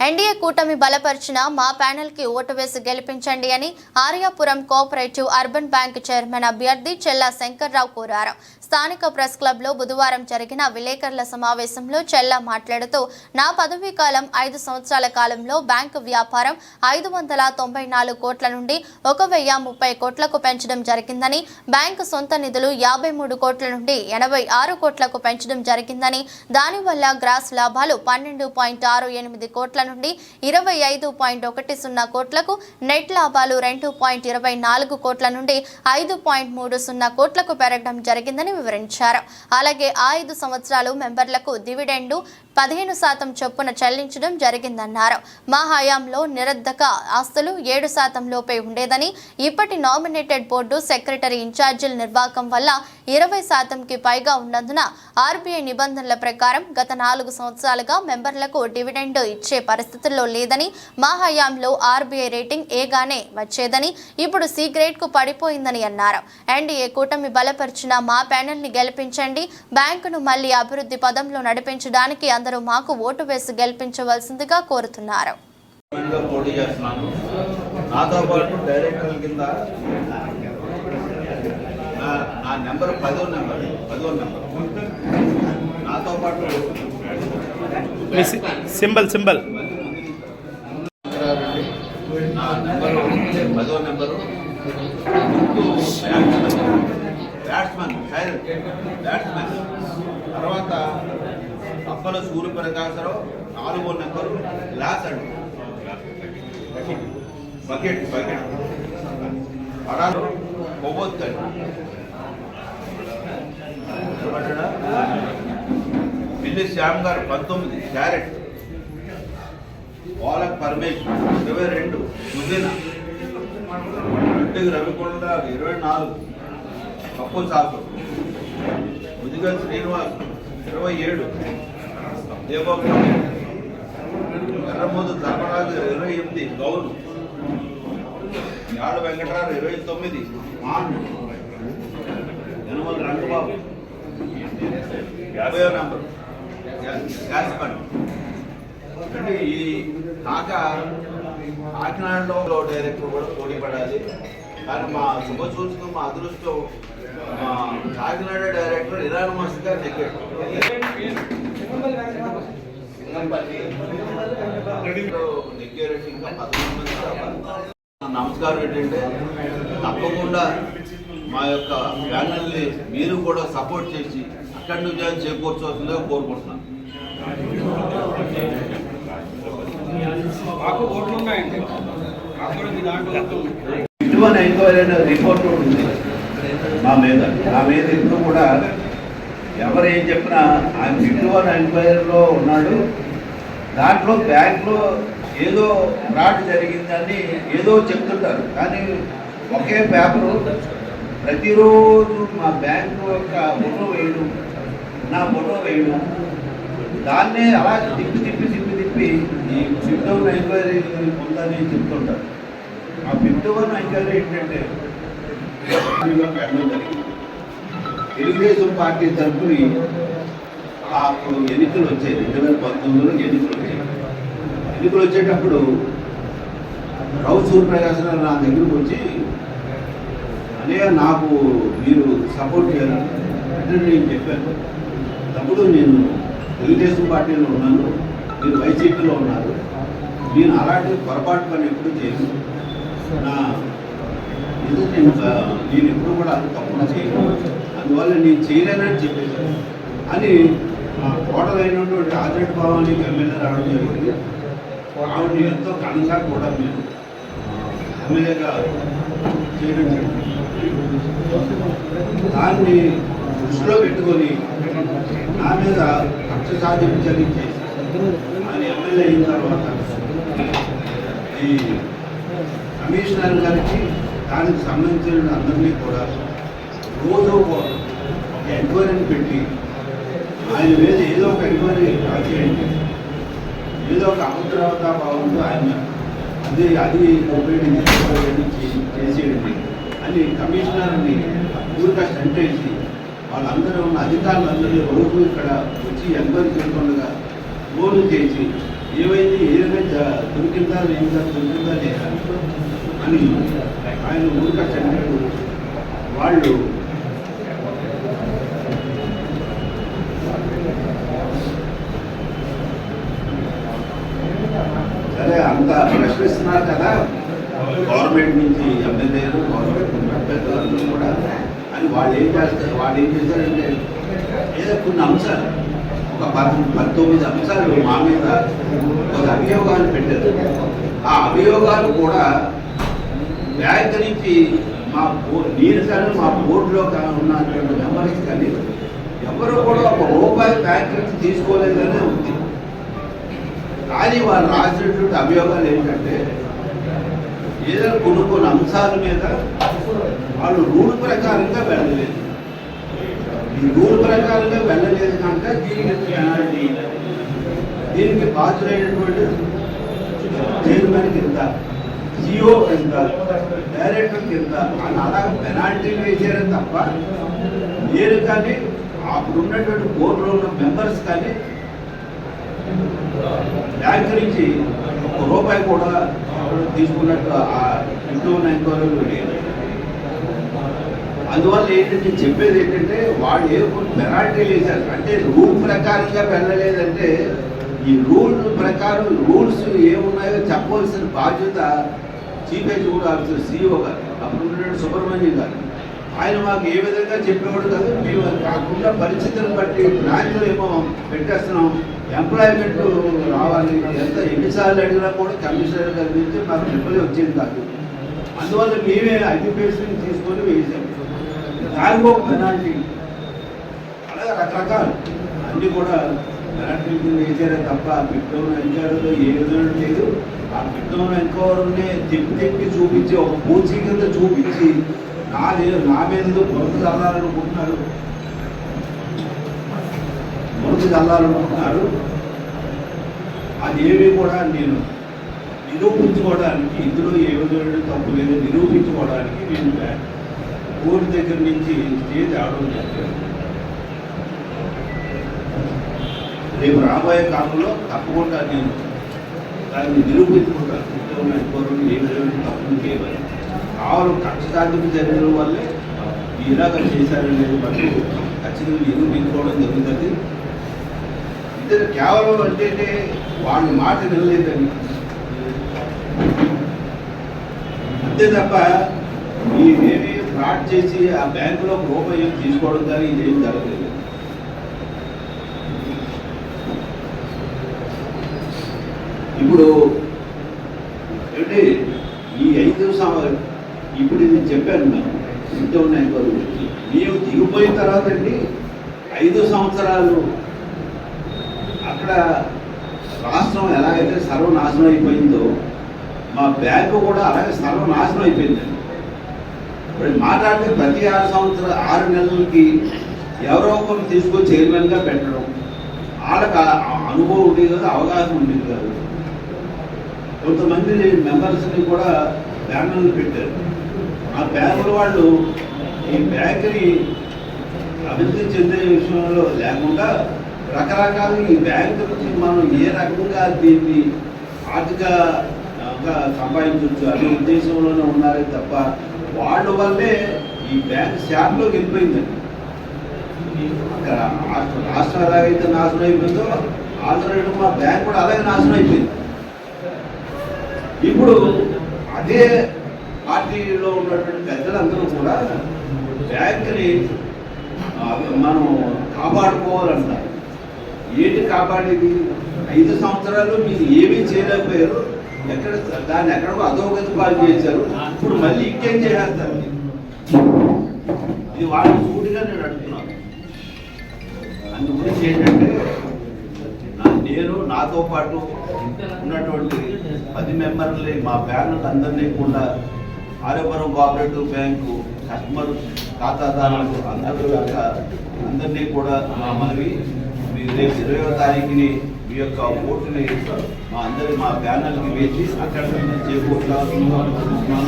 NDA కూటమి బలపరిచిన మా ప్యానెల్కి ఓటు వేసి గెలిపించండి అని Aryapuram cooperative urban bank chairman అభ్యర్థి చెల్లా శంకర్రావు కోరారు. స్థానిక ప్రెస్ క్లబ్లో బుధవారం జరిగిన విలేకరుల సమావేశంలో చెల్లా మాట్లాడుతూ నా పదవీ కాలం ఐదు సంవత్సరాల కాలంలో బ్యాంకు వ్యాపారం ఐదు వందల తొంభై నాలుగు కోట్ల నుండి ఒక వెయ్యి ముప్పై కోట్లకు పెంచడం జరిగిందని బ్యాంకు సొంత నిధులు యాభై మూడు కోట్ల నుండి ఎనభై ఆరు కోట్లకు పెంచడం జరిగిందని దానివల్ల గ్రాస్ లాభాలు పన్నెండు పాయింట్ ఆరు ఎనిమిది కోట్ల నుండి ఇరవై ఐదు పాయింట్ ఒకటి సున్నా కోట్లకు నెట్ లాభాలు రెండు పాయింట్ ఇరవై నాలుగు కోట్ల నుండి ఐదు పాయింట్ మూడు సున్నా కోట్లకు పెరగడం జరిగిందని వివరించారు. అలాగే ఆ ఐదు సంవత్సరాలు మెంబర్లకు డివిడెండు పదిహేను శాతం చొప్పున చెల్లించడం జరిగిందన్నారు. మా హయాంలో నిరర్ధక ఆస్తులు ఏడు శాతం లోపే ఉండేదని ఇప్పటి నామినేటెడ్ బోర్డు సెక్రటరీ ఇన్ఛార్జీల నిర్వాహకం వల్ల ఇరవై శాతంకి పైగా ఉన్నందున ఆర్బీఐ నిబంధనల ప్రకారం గత నాలుగు సంవత్సరాలుగా మెంబర్లకు డివిడెండ్ ఇచ్చే పరిస్థితుల్లో లేదని మా హయాంలో ఆర్బీఐ రేటింగ్ ఏగానే వచ్చేదని ఇప్పుడు సి గ్రేడ్కు పడిపోయిందని అన్నారు. ఎన్డీఏ కూటమి బలపరిచిన మా ప్యానెల్ని గెలిపించండి బ్యాంకును మళ్ళీ అభివృద్ధి పదంలో నడిపించడానికి అందరూ మాకు ఓటు వేసి గెలిపించవలసిందిగా కోరుతున్నారు. నాతో పాటు డైరెక్టర్ల కింద నా నెంబర్ పదో నెంబర్ పదో నెంబర్. నాతో పాటు సింబల్ సింబల్. నా నెంబరు పదో నెంబరు. Batsmen batsmen. తర్వాత అప్పల సూర్యప్రకాశరావు నాలుగో నెంబరు గ్లాస్ అండి. Bucket bucket. పడాలు కొవ్వొత్తండి పిల్లి శ్యామ్ గారు పంతొమ్మిది క్యారెట్. పాలక్ పరమేశ్వర్ ఇరవై రెండు ముందిన ఇంటికి రవికొండ ఇరవై నాలుగు. కప్పు సాకు ముదిగల్ శ్రీనివాస్ ఇరవై ఏడు. దేవోపం ఎర్రమోదు ధర్మరాజు ఇరవై ఎనిమిది గౌరు యాడ వెంకటరావు ఇరవై తొమ్మిది మాన్ యనమల రంగబాబు. యాభై నెంబర్ గ్యాస్ అంటే ఈ కాక కాకినాడలో డైరెక్టర్ కూడా పోటీ పడాలి కానీ మా శుభసూచకం మా అదృష్టం మా కాకినాడ డైరెక్టర్ ఇరానమస్గా నెగ్గాడు నెగ్గారంటే ఇంకా పదకొండు మంది రావాలి. నా నమస్కారం ఏంటంటే తప్పకుండా మా యొక్క ప్యానల్ని మీరు కూడా సపోర్ట్ చేసి అక్కడి నుంచి చేకూర్చవలసిందిగా కోరుకుంటున్నాను. ఇటువంటి ఎంక్వైరీ అనే రిపోర్ట్ ఉంది. మా మీద. నా మీద ఇప్పుడు కూడా ఎవరు ఏం చెప్పినా ఆయన ఇటువంటి ఎంక్వైరీలో ఉన్నాడు. దాంట్లో బ్యాంకులో ఏదో ఫ్రాడ్ జరిగిందని ఏదో చెప్తుంటారు. కానీ ఒకే పేపరు ప్రతిరోజు మా బ్యాంకు యొక్క ఫోటో వేయడం నా ఫోటో వేయడం దాన్నే అలా తిప్పి తిప్పి తిప్పి తిప్పి ఈ ఫిఫ్త్ వన్ ఎంక్వైరీ ఉందని చెప్తుంటారు. ఆ ఫిఫ్త్ వన్ ఎంక్వైరీ ఏంటంటే తెలుగుదేశం పార్టీ తరఫున అప్పుడు ఎన్నికలు వచ్చాయి. రెండు వేల పంతొమ్మిదిలో ఎన్నికలు వచ్చాయి. ఎన్నికలు వచ్చేటప్పుడు రావు సూర్యప్రకాశ్ నా దగ్గరకు వచ్చి అనే నాకు మీరు సపోర్ట్ చేయాలి అంటే నేను చెప్పాను. తప్పుడు నేను తెలుగుదేశం పార్టీలో ఉన్నాను. మీరు వైసీపీలో ఉన్నారు. నేను అలాంటి పొరపాటు పని ఎప్పుడు చేయను. నా ఇది నేను నేను ఎప్పుడు కూడా అది తప్పకుండా చేయను. అందువల్ల నేను చేయలేనని చెప్పేశాను అని కోటలు అయినటువంటి ఆదిరెడ్డి భవానికి ఎమ్మెల్యే రావడం జరిగింది. ఆవిడ ఎంతో కనసా కూడా మేము ఎమ్మెల్యేగా చేయడం జరిగింది. దాన్ని దృష్టిలో పెట్టుకొని నా మీద కక్ష సాధ్యం జరిగించేసి ఆయన ఎమ్మెల్యే అయిన తర్వాత ఈ కమిషనర్ గారికి దానికి సంబంధించిన అందరినీ కూడా రోజు ఒక ఎంక్వైరీని పెట్టి ఆయన మీద ఏదో ఒక ఎంక్వైరీ చేయండి ఏదో ఒక అభద్రవతా భావంతో ఆయన అది అది ఉపయోగించి చేసేయండి అని కమిషనర్ని పూర్తిగా సెంటేసి వాళ్ళందరూ ఉన్న అధికారులందరూ రోజు ఇక్కడ వచ్చి ఎంక్వైరీ చేస్తుండగా ఫోన్ చేసి ఏమైంది ఏదైనా దొరికిందా లేదా దొరికిందా లేదా అని ఆయన ఊరిక చంద్రుడు వాళ్ళు అంత ప్రశ్నిస్తున్నారు కదా. గవర్నమెంట్ నుంచి ఎమ్మెల్యేలు గవర్నమెంట్ నుంచి అభ్యర్థులందరూ కూడా అని వాళ్ళు ఏం చేస్తారు వాళ్ళు ఏం చేశారంటే ఏదో కొన్ని అంశాలు ఒక పది పంతొమ్మిది అంశాలు మా మీద ఒక అభియోగాలు పెట్టారు. ఆ అభియోగాలు కూడా బ్యాంక్ నుంచి మా బో నేను కానీ మా బోర్డులో ఉన్నటువంటి మెంబర్స్ కానీ ఎవరు కూడా ఒక రూపాయి బ్యాంక్ నుంచి తీసుకోలేదనే ఉంది. కానీ వాళ్ళు రాసినటువంటి అభియోగాలు ఏంటంటే ఏదైనా కొన్ని కొన్ని అంశాల మీద వాళ్ళు రూల్ ప్రకారంగా వెళ్ళలేదు. ఈ రూల్ ప్రకారంగా వెళ్ళలేదు కనుక దీనికి పెనాల్టీ దీనికి బాధ్యులైనటువంటి చైర్మన్ కింద జియో కింద డైరెక్టర్ కింద అని అలా పెనాల్టీలు వేసారే తప్ప నేను కానీ అప్పుడు ఉన్నటువంటి బోర్డులో ఉన్న మెంబర్స్ కానీ బ్యాంక్ నుంచి ఒక రూపాయి కూడా తీసుకున్నట్టు ఆ ఇంట్లో ఉన్న ఎంక్వైరీలు లేదు అందువల్ల ఏంటంటే చెప్పేది ఏంటంటే వాళ్ళు ఏ పెనాల్టీ పెనాల్టీలు వేశారు. అంటే రూల్ ప్రకారంగా వెళ్ళలేదంటే ఈ రూల్ ప్రకారం రూల్స్ ఏమున్నాయో చెప్పవలసిన బాధ్యత చీఫ్ ఎగ్జిక్యూటివ్ ఆఫీసర్ సిఇఓ గారు అప్పుడు ఉన్నటువంటి సుబ్రహ్మణ్యం గారు. ఆయన మాకు ఏ విధంగా చెప్పేవాడు కాదు మేము కాకుండా పరిస్థితులను బట్టి బ్రాంచ్లు ఏమో పెట్టేస్తున్నాం. ఎంప్లాయ్మెంట్ రావాలి. ఎంత ఎన్నిసార్లు అడిగినా కూడా కమిషనర్ గారి నుంచి మాకు రిప్లై వచ్చింది కాదు. అందువల్ల మేమే అడ్యుకేషన్ తీసుకొని వేసాం. దానికి ఒక పెనాల్టీ అలాగే రకరకాలు. అన్నీ కూడా పెనాల్టీ కింద వేసారే తప్ప పిట్టోన్ ఎంక్వైరీలో ఏ విధంగా లేదు. ఆ బిడ్డను ఎంక్వైరీనే తిప్పి తిప్పి చూపించి ఒక పూచి కింద చూపించి నా లేదు నా మీద బురద చల్లాలనుకుంటున్నారు బురద చల్లాలనుకుంటున్నారు. అది ఏమీ కూడా నేను నిరూపించుకోవడానికి ఇందులో ఏ తప్పు లేదు నిరూపించుకోవడానికి నేను ఊరి దగ్గర నుంచి స్టేజ్ ఆడడం చేశాను రేపు రాబోయే కాలంలో తప్పకుండా నేను దాన్ని నిరూపించుకుంటాను. ఇంట్లో ఉన్న ఏ విధమైన తప్పులు చేయమని కావాలి కక్ష సాధింపు జరిగిన వల్లే ఇలాగ చేశారనేది బట్టి ఖచ్చితంగా నిరూపించుకోవడం జరుగుతుంది. ఇద్దరు కేవలం అంటే వాళ్ళ మాట వినలేదని అంతే తప్ప మీరేమి ఫ్రాడ్ చేసి ఆ బ్యాంకులో ఒక రూపాయి తీసుకోవడం కానీ ఇదేం జరగలేదు. ఇప్పుడు ఏంటి ఈ ఐదు సంవత్సరం ఇప్పుడు ఇది చెప్పాను మేము ఇంత ఉన్నాయి మేము దిగిపోయిన తర్వాత అండి ఐదు సంవత్సరాలు అక్కడ రాష్ట్రం ఎలాగైతే సర్వనాశనం అయిపోయిందో మా బ్యాంకు కూడా అలాగే సర్వనాశనం అయిపోయిందండి ఇప్పుడు మాట్లాడితే ప్రతి ఆరు సంవత్సరం ఆరు నెలలకి ఎవరో ఒకరు తీసుకొని చైర్మన్గా పెట్టడం వాళ్ళకి ఆ అనుభవం ఉండేది కాదు అవగాహన ఉండేది కాదు. కొంతమంది మెంబర్స్ని కూడా బ్యానర్లు పెట్టారు. ఆ బ్యాంకుల వాళ్ళు ఈ బ్యాంకుని అభివృద్ధి చెందే విషయంలో లేకుండా రకరకాల ఈ బ్యాంకు నుంచి మనం ఏ రకంగా దీన్ని ఆర్థిక సంపాదించవచ్చు అనే ఉద్దేశంలోనే ఉన్నారే తప్ప వాళ్ళ వల్లే ఈ బ్యాంక్ శాఖలోకి వెళ్ళిపోయిందండి. అక్కడ రాష్ట్రం ఎలాగైతే నాశనం అయిపోయిందో ఆల్టర్నేటివ్ మా బ్యాంక్ కూడా అలాగే నాశనం అయిపోయింది. ఇప్పుడు అదే పార్టీలో ఉన్నటువంటి పెద్దలందరూ కూడా బ్యాంక్ని మనం కాపాడుకోవాలంటారు. ఏంటి కాపాడేది ఐదు సంవత్సరాలు మీరు ఏమీ చేయలేకపోయారు. ఎక్కడ దాన్ని ఎక్కడో అధోగతి పాలు చేశారు ఇప్పుడు మళ్ళీ ఇంకేం చేసేస్తారు? ఇది వాళ్ళని సూటిగా నేను అంటున్నాను అందుగురించి ఏంటంటే నేను నాతో పాటు ఉన్నటువంటి పది మెంబర్లని మా బ్యానర్ అందరినీ కూడా ఆర్యపురం కోఆపరేటివ్ బ్యాంకు కస్టమర్ ఖాతాదారులకు అందరూ అందరినీ కూడా మా మనవి మీరు రేపు ఇరవై తారీఖుని మీ యొక్క ఓటుని మా అందరి మా బ్యానర్కి వేసి అక్కడ చేకూర్చాల్సిందిగా అనుకుంటున్నాను